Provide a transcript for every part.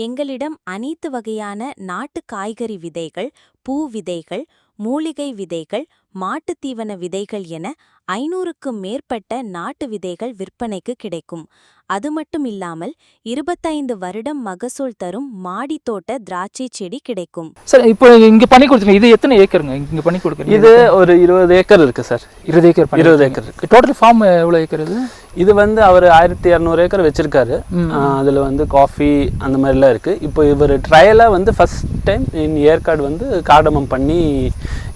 எங்களிடம் அனைத்து வகையான நாட்டு காய்கறி விதைகள் பூ விதைகள் மூலிகை விதைகள் மாட்டுத் தீவன விதைகள் என ஐநூறுக்கும் மேற்பட்ட நாட்டு விதைகள் விற்பனைக்கு கிடைக்கும். அது மட்டும் இல்லாமல் இருபத்தைந்து வருடம் மகசூல் தரும் மாடி தோட்ட திராட்சை செடி கிடைக்கும். சார் இப்போ இங்க பண்ணி கொடுத்துருங்க இது எத்தனை ஏக்கருங்க? இங்க பண்ணி கொடுக்குறீங்க? இது ஒரு இருபது ஏக்கர் இருக்கு சார். இருபது ஏக்கர் இருபது ஏக்கர் இருக்கு. டோட்டல் ஃபார்ம் எவ்வளோ ஏக்கர் இது? இது வந்து அவர் ஆயிரத்தி இரநூறு ஏக்கர் வச்சிருக்காரு. அதுல வந்து காஃபி அந்த மாதிரிலாம் இருக்கு. இப்போ இவர் ட்ரையலாக வந்து ஃபர்ஸ்ட் டைம் இன் ஏற்காடு வந்து காடமம் பண்ணி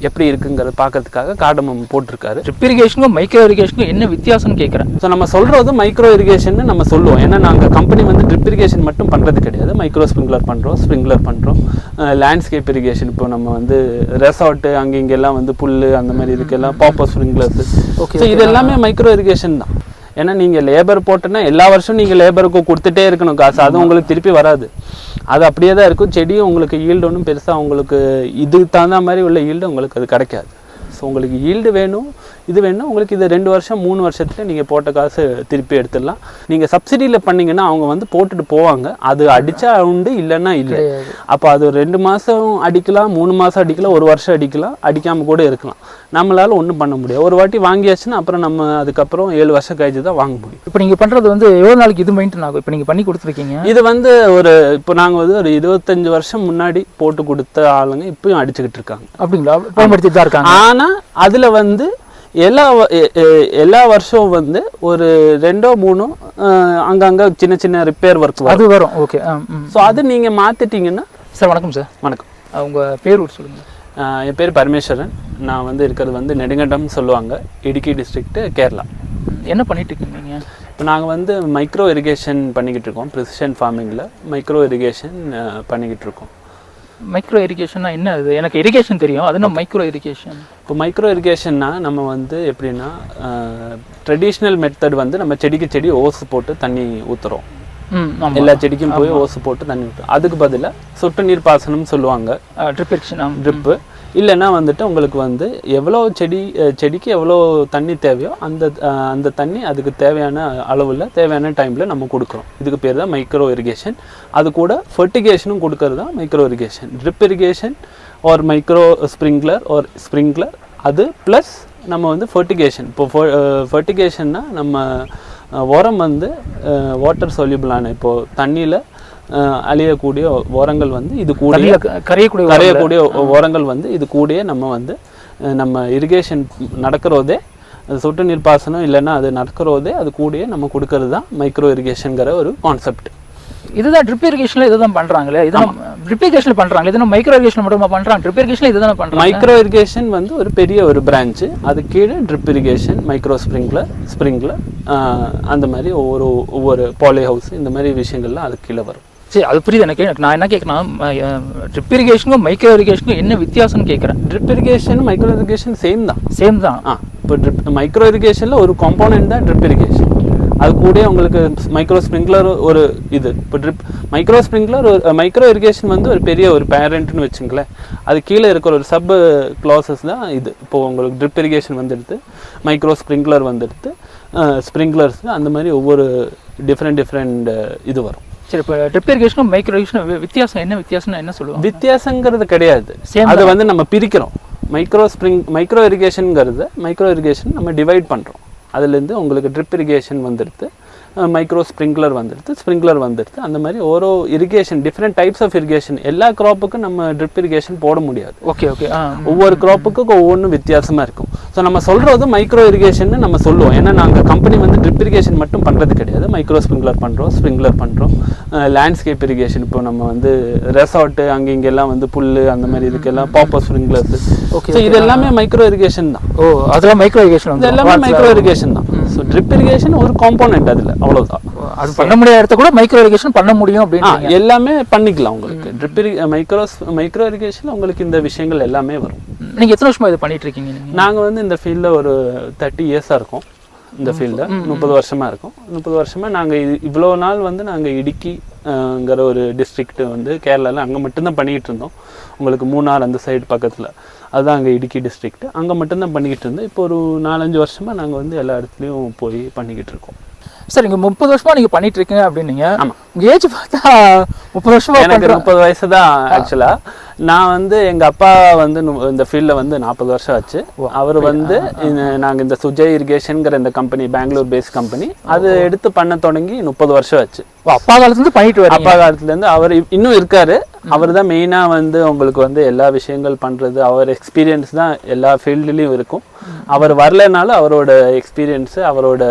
எப்படி இருக்குங்கிறத பார்க்கறதுக்காக காடமம் போட்டிருக்காரு. ட்ரிப் இரிகேஷனுக்கும் மைக்ரோ இரிகேஷனுக்கும் என்ன வித்தியாசம்னு கேட்குறேன் ஸோ நம்ம சொல்றது மைக்ரோ இரிகேஷன் நம்ம சொல்லுவோம். ஏன்னா நாங்கள் கம்பெனி வந்து ட்ரிப் இரிகேஷன் மட்டும் பண்ணுறது கிடையாது. மைக்ரோ ஸ்ப்ரிங்க்லர் பண்ணுறோம் ஸ்ப்ரிங்க்லர் பண்ணுறோம் லேண்ட்ஸ்கேப் இரிகேஷன் இப்போ நம்ம வந்து ரெசார்ட்டு அங்கே இங்கெல்லாம் வந்து புல் அந்த மாதிரி இதுக்கெல்லாம் பாப்பர் ஸ்ப்ரிங்க்லர்ஸ் ஸோ இது எல்லாமே மைக்ரோ இரிகேஷன் தான். ஏன்னா நீங்கள் லேபர் போட்டோன்னா எல்லா வருஷம் நீங்கள் லேபருக்கு கொடுத்துட்டே இருக்கணும் காசு. அது உங்களுக்கு திருப்பி வராது. அது அப்படியே தான் இருக்கும். செடியும் உங்களுக்கு ஈல்டு ஒன்றும் பெருசாக உங்களுக்கு இதுக்கு தகுந்த மாதிரி உள்ள ஈல்டு உங்களுக்கு அது கிடைக்காது. ஸோ உங்களுக்கு ஈல்டு வேணும். இது வேணும் உங்களுக்கு இது ரெண்டு வருஷம் மூணு வருஷத்துல நீங்கள் போட்ட காசு திருப்பி எடுத்துடலாம். நீங்கள் சப்சிடியில் பண்ணீங்கன்னா அவங்க வந்து போட்டுட்டு போவாங்க. அது அடிச்சா உண்டு இல்லைன்னா இல்லை. அப்போ அது ஒரு ரெண்டு மாதம் அடிக்கலாம் மூணு மாதம் அடிக்கலாம் ஒரு வருஷம் அடிக்கலாம் அடிக்காமல் கூட இருக்கலாம். நம்மளால ஒன்றும் பண்ண முடியாது. ஒரு வாட்டி வாங்கியாச்சுன்னா அப்புறம் நம்ம அதுக்கப்புறம் ஏழு வருஷம் கழிச்சு தான் வாங்க முடியும். இப்போ நீங்க பண்றது வந்து எவ்வளோ நாளைக்கு இது மெயின்டைன் ஆகும்? இப்போ நீங்க பண்ணி கொடுத்துருக்கீங்க. இது வந்து ஒரு இப்போ நாங்கள் வந்து ஒரு இருபத்தஞ்சு வருஷம் முன்னாடி போட்டு கொடுத்த ஆளுங்க இப்பயும் அடிச்சுக்கிட்டு இருக்காங்க. அப்படிங்களா? பயன்படுத்திட்டு தான் இருக்காங்க. ஆனா அதுல வந்து எல்லா எல்லா வருஷம் வந்து ஒரு ரெண்டோ மூணோ அங்கங்க சின்ன சின்ன ரிப்பேர் ஒர்க் அது வரும். ஓகே ஸோ அது நீங்க மாத்திட்டீங்கன்னா சார் வணக்கம் சார் வணக்கம். உங்க பேர் ஊர் சொல்லுங்க. அஹ், என் பேர் பரமேஸ்வரன். நான் வந்து இருக்கிறது வந்து நெடுங்கண்டம் சொல்லுவாங்க. இடுக்கி டிஸ்ட்ரிக்ட் கேரளா. என்ன பண்ணிட்டு இருக்கீங்க இப்போ நாங்கள் வந்து மைக்ரோ இரிகேஷன் பண்ணிக்கிட்டு இருக்கோம். ப்ரிசிஷன் ஃபார்மிங்கில் மைக்ரோ இரிகேஷன் பண்ணிக்கிட்டு இருக்கோம். மைக்ரோ இரிகேஷன்னா என்ன அது? எனக்கு இரிகேஷன் தெரியும். அது என்ன மைக்ரோ இரிகேஷன் இப்போ மைக்ரோ இரிகேஷன்னா நம்ம வந்து எப்படின்னா ட்ரெடிஷ்னல் மெத்தட் வந்து நம்ம செடிக்கு செடி ஓஸ் போட்டு தண்ணி ஊற்றுறோம் எல்லா செடிக்கும் போய் ஓஸ் போட்டு தண்ணி ஊற்றுறோம் அதுக்கு பதிலாக சொட்டு நீர் பாசனம்னு சொல்லுவாங்க. ட்ரிப் இரிகேஷன் ட்ரிப்பு இல்லைன்னா வந்துட்டு உங்களுக்கு வந்து எவ்வளோ செடி செடிக்கு எவ்வளோ தண்ணி தேவையோ அந்த அந்த தண்ணி அதுக்கு தேவையான அளவில் தேவையான டைமில் நம்ம கொடுக்குறோம். இதுக்கு பேர் தான் மைக்ரோ இரிகேஷன் அது கூட ஃபர்டிகேஷனும் கொடுக்கறது தான் மைக்ரோ இரிகேஷன் ட்ரிப் இரிகேஷன் ஒரு மைக்ரோ ஸ்ப்ரிங்க்லர் ஒரு ஸ்ப்ரிங்க்லர் அது ப்ளஸ் நம்ம வந்து ஃபர்டிகேஷன் இப்போ ஃபர்டிகேஷன்னா நம்ம உரம் வந்து வாட்டர் சொல்யூபிளான இப்போது தண்ணியில் அழியக்கூடிய உரங்கள் வந்து இது கூட கரையக்கூடிய கரையக்கூடிய உரங்கள் வந்து இது கூடயே நம்ம வந்து நம்ம இரிகேஷன் நடக்கிறதே சொட்டு நீர் பாசனம் இல்லைன்னா அது நடக்கிறதே அது கூடயே நம்ம கொடுக்கறது தான் மைக்ரோ இரிகேஷனுங்கிற ஒரு கான்செப்ட் இதுதான் ட்ரிப் இரிகேஷன்ல இதுதான் பண்றாங்களே இதுதான் ட்ரிப் இரிகேஷன்ல பண்றாங்க இதுதான் மைக்ரோ இரிகேஷன் மட்டுமா பண்றாங்க? ட்ரிப் இரிகேஷன்ல இதுதானே பண்றாங்க? மைக்ரோ இரிகேஷன் வந்து ஒரு பெரிய ஒரு பிரான்ச்சு அது கீழே drip irrigation micro sprinkler sprinkler அந்த மாதிரி ஒவ்வொரு ஒவ்வொரு பாலி ஹவுஸ் இந்த மாதிரி விஷயங்கள்லாம் அது கீழே வரும். சரி அது புரியுது. எனக்கு நான் என்ன கேட்கணும் ட்ரிப் இரிகேஷனுக்கும் மைக்ரோ இரிகேஷனுக்கும் என்ன வித்தியாசம்னு கேட்குறேன்? Drip irrigation micro irrigation same தான். சேம் தான். ஆ இப்போ ட்ரிப் மைக்ரோ இரிகேஷனில் ஒரு காம்போனன்ட் தான் ட்ரிப் இரிகேஷன் அது கூட உங்களுக்கு மைக்ரோ ஸ்ப்ரிங்க்லர் ஒரு இது. இப்போ ட்ரிப் மைக்ரோ ஸ்ப்ரிங்க்லர் ஒரு மைக்ரோ இரிகேஷன் வந்து ஒரு பெரிய ஒரு பேரண்ட்னு வச்சுங்களேன். அது கீழே இருக்கிற ஒரு சப் க்ளாசஸ் தான் இது. இப்போ உங்களுக்கு ட்ரிப் இரிகேஷன் வந்துடுது மைக்ரோ ஸ்ப்ரிங்க்லர் வந்துடுது ஸ்ப்ரிங்க்லர்ஸ் அந்த மாதிரி ஒவ்வொரு டிஃப்ரெண்ட் டிஃப்ரெண்ட் இது வரும். சரி இப்போ ட்ரிப் இரிகேஷனும் மைக்ரோ இரிகேஷனும் வித்தியாசம் என்ன வித்தியாசம்னா என்ன சொல்லுவாங்க? வித்தியாசங்கிறது கிடையாது. Same அது வந்து நம்ம பிரிக்கிறோம். மைக்ரோ ஸ்ப்ரிங் மைக்ரோ இரிகேஷனுங்கிறது மைக்ரோ இரிகேஷன் நம்ம டிவைட் பண்ணுறோம் அதுலேருந்து உங்களுக்கு ட்ரிப் இரிகேஷன் வந்துடுது. மைக்ரோ ஸ்ப்ரிங்க்லர் வந்துடுது ஸ்ப்ரிங்க்லர் வந்துடுது. அந்த மாதிரி ஓரோ irrigation different types of irrigation எல்லா க்ராப்புக்கும் நம்ம ட்ரிப் இரிகேஷன் போட முடியாது. ஓகே ஓகே ஒவ்வொரு க்ராப்புக்கும் ஒவ்வொன்றும் வித்தியாசமாக இருக்கும். ஸோ நம்ம சொல்கிறது மைக்ரோ இரிகேஷன் நம்ம சொல்லுவோம். ஏன்னா நாங்கள் கம்பெனி வந்து ட்ரிப் இரிகேஷன் மட்டும் பண்ணுறது கிடையாது. மைக்ரோ ஸ்ப்ரிங்க்லர் பண்ணுறோம் ஸ்ப்ரிங்க்லர் பண்ணுறோம் லேண்ட்ஸ்கேப் இரிகேஷன் இப்போ நம்ம வந்து ரெசார்ட்டு அங்கே இங்கெல்லாம் வந்து புல் அந்த மாதிரி இதுக்கெல்லாம் பாப்பர் ஸ்ப்ரிங்க்லர்ஸ் Okay, ஸோ இது எல்லாமே மைக்ரோ இரிகேஷன் தான். ஓ அதெல்லாம் மைக்ரோ இரிகேஷன் இது எல்லாமே மைக்ரோ இரிகேஷன் தான். ஸோ ட்ரிப் இரிகேஷன் ஒரு காம்போனன்ட் அதில் அவ்வளோதான் அது பண்ண முடியாத இடத்த கூட மைக்ரோ இரிகேஷன் பண்ண முடியும் அப்படின்னு எல்லாமே பண்ணிக்கலாம் உங்களுக்கு. ட்ரிப் இரி மைக்ரோ மைக்ரோ இரிகேஷன் உங்களுக்கு இந்த விஷயங்கள் எல்லாமே வரும். நீங்க எத்தனை வருஷமா இது பண்ணிட்டு இருக்கீங்க நீங்க நாங்கள் வந்து இந்த ஃபீல்டில் ஒரு தேர்ட்டி இயர்ஸாக இருக்கோம். இந்த ஃபீல்டில் முப்பது வருஷமாக இருக்கோம். முப்பது வருஷமாக நாங்கள் இவ்வளோ நாள் வந்து நாங்கள் இடுக்கிங்கிற ஒரு டிஸ்ட்ரிக்ட் வந்து கேரளாவில் அங்கே மட்டும்தான் பண்ணிக்கிட்டு இருந்தோம். உங்களுக்கு மூணார் அந்த சைடு பக்கத்தில். அதுதான் அங்கே இடுக்கி டிஸ்ட்ரிக்ட் அங்கே மட்டும்தான் பண்ணிக்கிட்டு இருந்தோம். இப்போ ஒரு நாலஞ்சு வருஷமாக நாங்கள் வந்து எல்லா இடத்துலையும் போய் பண்ணிக்கிட்டு இருக்கோம். சார் இங்க முப்பது வருஷமா நீங்க பண்ணிட்டு இருக்கீங்க அப்படின்னீங்க. ஆமா. உங்க ஏஜ் பார்த்தா முப்பது வருஷமா எனக்கு முப்பது வயசு தான் ஆக்சுவலா நான் வந்து எங்க அப்பா வந்து இந்த ஃபீல்டில் வந்து நாற்பது வருஷம் ஆச்சு. அவர் வந்து இந்த- நாங்க இந்த சுஜய் இரிகேஷன்ங்கிற இந்த கம்பெனி பெங்களூர் பேஸ் கம்பெனி அது எடுத்து பண்ண தொடங்கி முப்பது வருஷம் ஆச்சு. அப்பா காலத்துல இருந்து பண்ணிட்டு அப்பா காலத்துல இருந்து அவர் இன்னும் இருக்காரு. அவர் தான் மெயினா வந்து உங்களுக்கு வந்து எல்லா விஷயங்கள் பண்றது அவர் எக்ஸ்பீரியன்ஸ் தான் எல்லா ஃபீல்டுலயும் இருக்கும். அவர் வரலைனாலும் அவரோட எக்ஸ்பீரியன்ஸ் அவரோட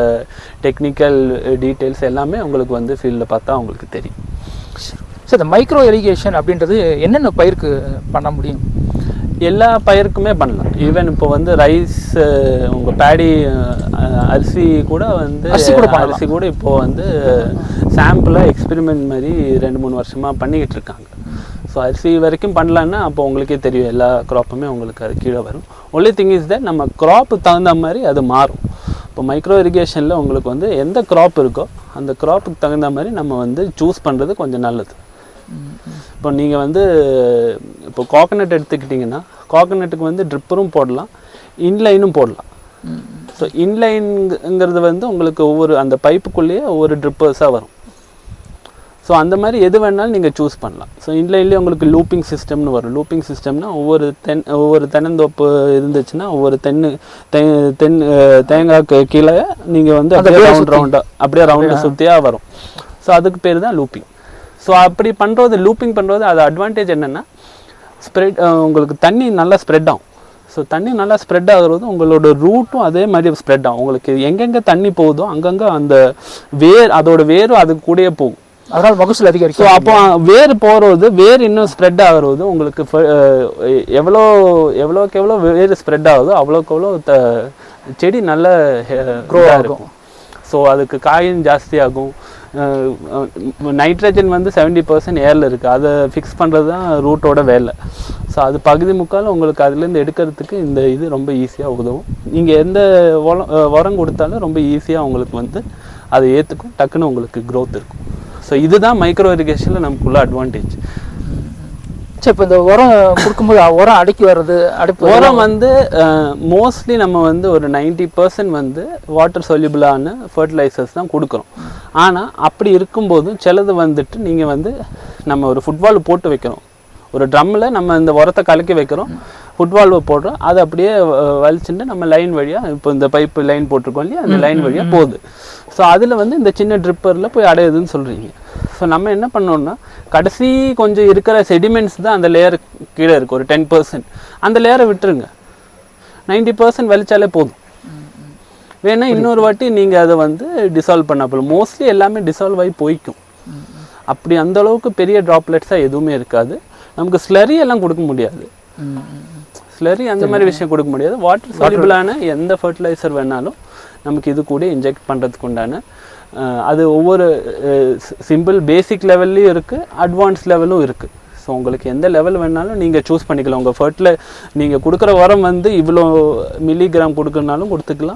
டெக்னிக்கல் டீட்டெயில்ஸ் எல்லாமே உங்களுக்கு வந்து ஃபீல்டில் பார்த்தா உங்களுக்கு தெரியும். சார் இந்த மைக்ரோ இரிகேஷன் அப்படின்றது என்னென்ன பயிருக்கு பண்ண முடியும்? எல்லா பயிருக்குமே பண்ணலாம். ஈவன் இப்போ வந்து ரைஸ் உங்க பேடி அரிசி கூட வந்து அரிசி கூட பண்ணலாம். அரிசி கூட இப்போ வந்து சாம்பிளாக எக்ஸ்பெரிமெண்ட் மாதிரி ரெண்டு மூணு வருஷமா பண்ணிக்கிட்டு இருக்காங்க. ஸோ அரிசி வரைக்கும் பண்ணலான்னா அப்போ உங்களுக்கே தெரியும். எல்லா க்ராப்புமே உங்களுக்கு அது கீழே வரும். ஒன்லி திங் இஸ் தட் நம்ம க்ராப்பு தகுந்த மாதிரி அது மாறும். இப்போ மைக்ரோ இரிகேஷனில் உங்களுக்கு வந்து எந்த க்ராப் இருக்கோ அந்த க்ராப்புக்கு தகுந்த மாதிரி நம்ம வந்து சூஸ் பண்ணுறது கொஞ்சம் நல்லது. இப்போ நீங்கள் வந்து இப்போ கோகனட் எடுத்துக்கிட்டிங்கன்னா கோகனட்டுக்கு வந்து ட்ரிப்பரும் போடலாம் இன்லைனும் போடலாம். ஸோ இன்லைனுங்கிறது வந்து உங்களுக்கு ஒவ்வொரு அந்த பைப்புக்குள்ளேயே ஒவ்வொரு ட்ரிப்பர்ஸாக வரும். ஸோ அந்த மாதிரி எது வேணாலும் நீங்கள் சூஸ் பண்ணலாம். ஸோ இன்லைன்லேயே உங்களுக்கு லூப்பிங் சிஸ்டம்னு வரும். லூப்பிங் சிஸ்டம்னா ஒவ்வொரு தென் ஒவ்வொரு தென்னந்தோப்பு இருந்துச்சுன்னா ஒவ்வொரு தென்னு தென் தேங்காய்க்கு கீழே நீங்கள் வந்து அப்படியே ரவுண்ட். ரவுண்டாக அப்படியே ரவுண்டு சுற்றியாக வரும். ஸோ அதுக்கு பேர் தான் லூப்பிங் ஸோ அப்படி பண்ணுறது லூப்பிங் பண்ணுறது அது அட்வான்டேஜ் என்னென்னா ஸ்ப்ரெட் உங்களுக்கு தண்ணி நல்லா ஸ்ப்ரெட் ஆகும். ஸோ தண்ணி நல்லா ஸ்ப்ரெட் ஆகுறது உங்களோட ரூட்டும் அதே மாதிரி ஸ்ப்ரெட் ஆகும். உங்களுக்கு எங்கெங்கே தண்ணி போகுதோ அங்கங்கே அந்த வேர் அதோட வேரும் அது கூடயே போகும். அதனால மகசூல் ஸோ அதிகரிக்கும் அப்போ வேர் போகிறது வேர் இன்னும் ஸ்ப்ரெட் ஆகுறது உங்களுக்கு எவ்வளோ எவ்வளோக்கு எவ்வளோ வேர் ஸ்ப்ரெட் ஆகுதோ அவ்வளோக்கு எவ்வளோ த செடி நல்ல க்ரோ ஆகும். ஸோ அதுக்கு காயும் ஜாஸ்தியாகும் நைட்ரஜன் வந்து செவன்ட்டி பர்சன்ட் ஏரில் இருக்குது அதை ஃபிக்ஸ் பண்ணுறது தான் ரூட்டோட வேலை. ஸோ அது பகுதி முக்கால் உங்களுக்கு அதுலேருந்து எடுக்கிறதுக்கு இந்த இது ரொம்ப ஈஸியாக உதவும். நீங்கள் எந்த உரம் உரம் கொடுத்தாலும் ரொம்ப ஈஸியாக உங்களுக்கு வந்து அதை ஏற்றுக்கும் டக்குன்னு உங்களுக்கு க்ரோத் இருக்கும். ஸோ இதுதான் மைக்ரோ இரிகேஷனில் நமக்குள்ள அட்வான்டேஜ் சரி இப்போ இந்த உரம் கொடுக்கும்போது உரம் அடக்கி வர்றது அடைப்பு உரம் வந்து மோஸ்ட்லி நம்ம வந்து ஒரு 90% பர்சன்ட் வந்து வாட்டர் சொல்யூபிளான ஃபர்டிலைசர்ஸ் தான் கொடுக்குறோம். ஆனால் அப்படி இருக்கும்போது சிலது வந்துட்டு நீங்கள் வந்து நம்ம ஒரு ஃபுட்பால் போட்டு வைக்கிறோம். ஒரு ட்ரம்மில் நம்ம இந்த உரத்தை கலக்கி வைக்கிறோம். ஃபுட்பால் போடுறோம். அது அப்படியே வலிச்சுட்டு நம்ம லைன் வழியாக இப்போ இந்த பைப்பு லைன் போட்டிருக்கோம் இல்லையா? அந்த லைன் வழியாக போகுது. ஸோ அதில் வந்து இந்த சின்ன ட்ரிப்பரில் போய் அடையுதுன்னு சொல்கிறீங்க ஸோ நம்ம என்ன பண்ணோம்னா கடைசி கொஞ்சம் இருக்கிற செடிமெண்ட்ஸ் தான் அந்த லேயர் கீழே இருக்குது ஒரு டென் பர்சன்ட் அந்த லேயரை விட்டுருங்க. நைன்டி பர்சன்ட் வலிச்சாலே போதும். வேணா இன்னொரு வாட்டி நீங்கள் அதை வந்து டிசால்வ் பண்ண போகலாம் மோஸ்ட்லி எல்லாமே டிசால்வ் ஆகி போய்க்கும். அப்படி அந்த அளவுக்கு பெரிய ட்ராப்லெட்ஸாக எதுவுமே இருக்காது. நமக்கு ஸ்லரி எல்லாம் கொடுக்க முடியாது. ஸ்லரி அந்த மாதிரி விஷயம் கொடுக்க முடியாது. வாட்டர் சாலிபிளான எந்த ஃபர்டிலைசர் வேணாலும் நமக்கு இது கூட இன்ஜெக்ட் பண்ணுறதுக்கு உண்டான அது ஒவ்வொரு சிம்பிள் பேசிக் லெவல்லையும் இருக்குது அட்வான்ஸ் லெவலும் இருக்குது ஸோ உங்களுக்கு எந்த லெவல் வேணாலும் நீங்கள் சூஸ் பண்ணிக்கலாம். உங்கள் ஃபர்ட்டில் நீங்கள் கொடுக்குற உரம் வந்து இவ்வளோ மில்லிகிராம் கொடுக்குறனாலும் கொடுத்துக்கலாம்.